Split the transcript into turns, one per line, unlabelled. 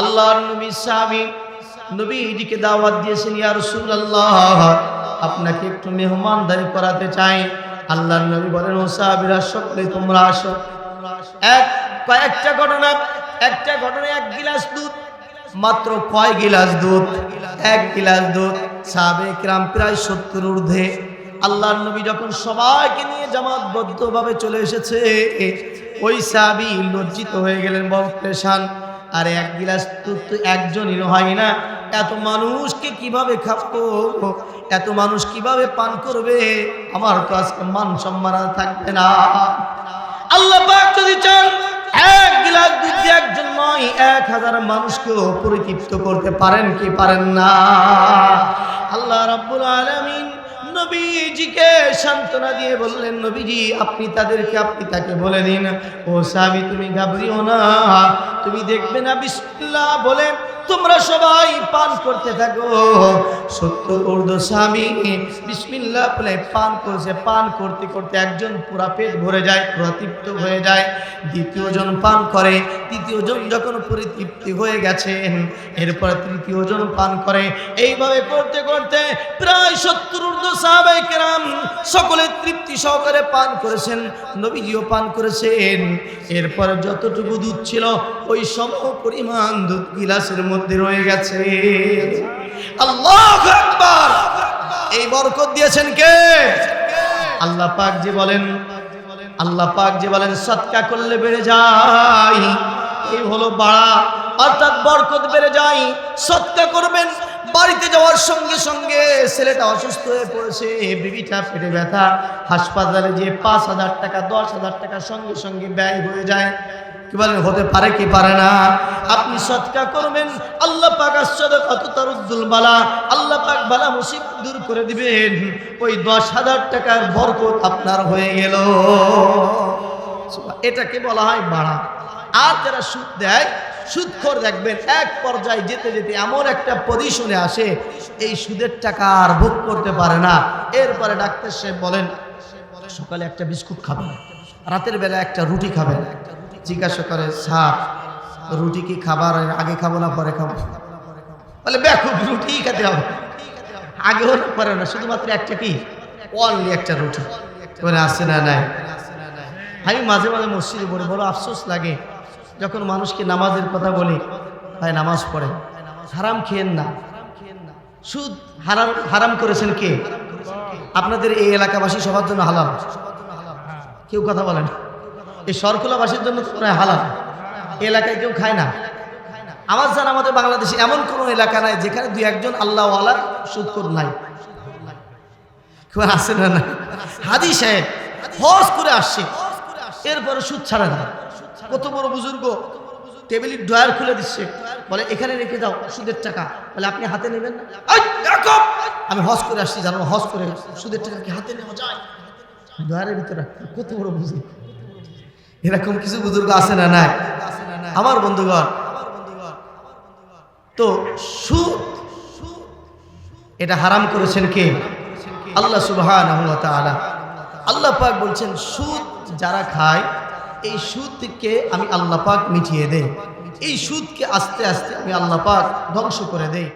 আল্লাহর নবী সাহাবী নবীজিকে দাওয়াত দিয়েছেন, ইয়া রাসূলুল্লাহ, আপনাকে একটু মেহমানদারি করাতে চাই। আল্লাহর নবী বলেন, ও সাহাবীরা, সকলে তোমরা আসো। এক, কয়েকটা ঘটনা, একটা ঘটনা এক গিলাস দুধ, মাত্র কয় গিলাস দুধ? এক গিলাস দুধ। সাহাবে কিরাম প্রায় সত্তর ঊর্ধ্বে। আল্লাহর নবী যখন সবাইকে নিয়ে জামাতবদ্ধভাবে চলে এসেছে, ওই সাহাবি লজ্জিত হয়ে গেলেন, বড় পেশান আর এক গিলাস দুধ তো একজনই হয় না। এত মানুষকে কীভাবে খাব? এত মানুষ কীভাবে পান করবে? আমার তো আজকে মান সম্মান থাকবে না। আল্লাহ পাক যদি চান, এক গিলাস দুধ দিয়ে একজন নয়, এক হাজার মানুষকেও পরিতৃপ্ত করতে পারেন কি পারেন না? আল্লাহ রাব্বুল আলামিন নবীজিকে সান্ত্বনা দিয়ে বললেন, নবীজি, আপনি তাদেরকে, আপনি তাকে বলে দিন। ও সাবি তুমি ঘাবড়িও না। তুমি দেখবে না, বিসমিল্লাহ বলে তোমরা সবাই পান করতে থাকো। সত্য ঊর্ধ্ব স্বামী বিসমিল্লাহ বলে পান করছে। পান করতে করতে একজন পুরা পেট ভরে যায়, পুরা তৃপ্ত হয়ে যায়। দ্বিতীয় জন পান করে তৃতীয় জন যখন পরিতৃপ্তি হয়ে গেছেন এরপর তৃতীয় জন পান করে। এইভাবে করতে করতে প্রায় সত্তর ঊর্ধ্ব সাহাবাই কেরাম সকলে তৃপ্তি সহকারে পান করেছেন, নবীজিও পান করেছেন। এরপর যতটুকু দুধ ছিল, ওই সম পরিমাণ দুধ গিলাসের মধ্যে রয়ে গেছে। আল্লাহ আকবার। এই বরকত দিয়েছেন কে? আল্লাহ পাক যে বলেন, আল্লাহ পাক যে বলেন, সৎকা করলে বেড়ে যায়। এই হলো বাড়া। অর্থাৎ বরকত বেড়ে যায়, সৎকা করবেন, বাড়িতে যাওয়ার সঙ্গে সঙ্গে ছেলেটা অসুস্থ হয়ে পড়েছে, বিবিটা পেটে ব্যথা, হাসপাতালে যে পাঁচ হাজার টাকা, দশ হাজার টাকা সঙ্গে সঙ্গে ব্যয় হয়ে যায়। কি বলেন, হতে পারে কি পারে না? আপনি সৎকা করবেন, আল্লাহ পাক তারুদ্দুল বালা, আল্লাহ পাক বালা মুসিব দূর করে দিবেন। ওই দশ হাজার টাকার বরকত আপনার হয়ে গেল। এটাকে বলা হয় বাড়া। আর যারা সুদ দেয় সুদখোর দেখবেন, এক পর্যায়ে যেতে যেতে এমন একটা পজিশনে আসে, এই সুদের টাকা আর ভোগ করতে পারে না। এরপরে ডাক্তার সাহেব বলেন, সকালে একটা বিস্কুট খাবেন রাতের বেলা একটা রুটি খাবেন জিজ্ঞাসা করে, স্যার, রুটি কি খাবার? আগে খাব না পরে খাব? বলে ব্যাকুব রুটি খেতে হবে। না পরে না শুধুমাত্র একটা কি? অনলি একটা রুটি। বলে আসছে না, নাই? আমি মাঝে মাঝে মসজিদে পড়ে বড় আফসোস লাগে। যখন মানুষকে নামাজের কথা বলি, তাই নামাজ পড়ে। হারাম খেয়েন না। সুদ হারাম হারাম করেছেন কে? আপনাদের এই এলাকাবাসী সবার জন্য হালাল। কেউ কথা বলেন এই সরকুলাবাসীর জন্য তো মনে হালাল। এলাকায় কেউ খায় না। আমার জানা আমাদের বাংলাদেশে এমন কোনো এলাকা নাই যেখানে দুই একজন আল্লাহওয়ালা সুদকর নাই। কেউ আসে না না? হাদি সাহেব হজ করে আসছে। এরপরে সুদ ছাড়ে না। কত বড় বুজুর্গ? টেবিলের ড্রয়ার খুলে দিচ্ছে। বলে, এখানে রেখে দাও সুদের টাকা। বলে, আপনি হাতে নেবেন না? আমি হজ করে আসছি, জানো, হজ করে সুদের টাকা কি হাতে নেওয়া যায়? ড্রয়ারের ভিতরে কত বড় বুজুর্গ? এরকম কিছু বুজুর্গ আছে না নাই? আমার বন্ধুগণ, তো সুদ, এটা হারাম করেছেন কে? আল্লাহ তাআলা। আল্লাহ পাক বলছেন, সুদ যারা খায় এই সুদকে আমি আল্লাহ পাক মিটিয়ে দেই। এই সুদকে আস্তে আস্তে আমি আল্লাহ পাক ধ্বংস করে দেই।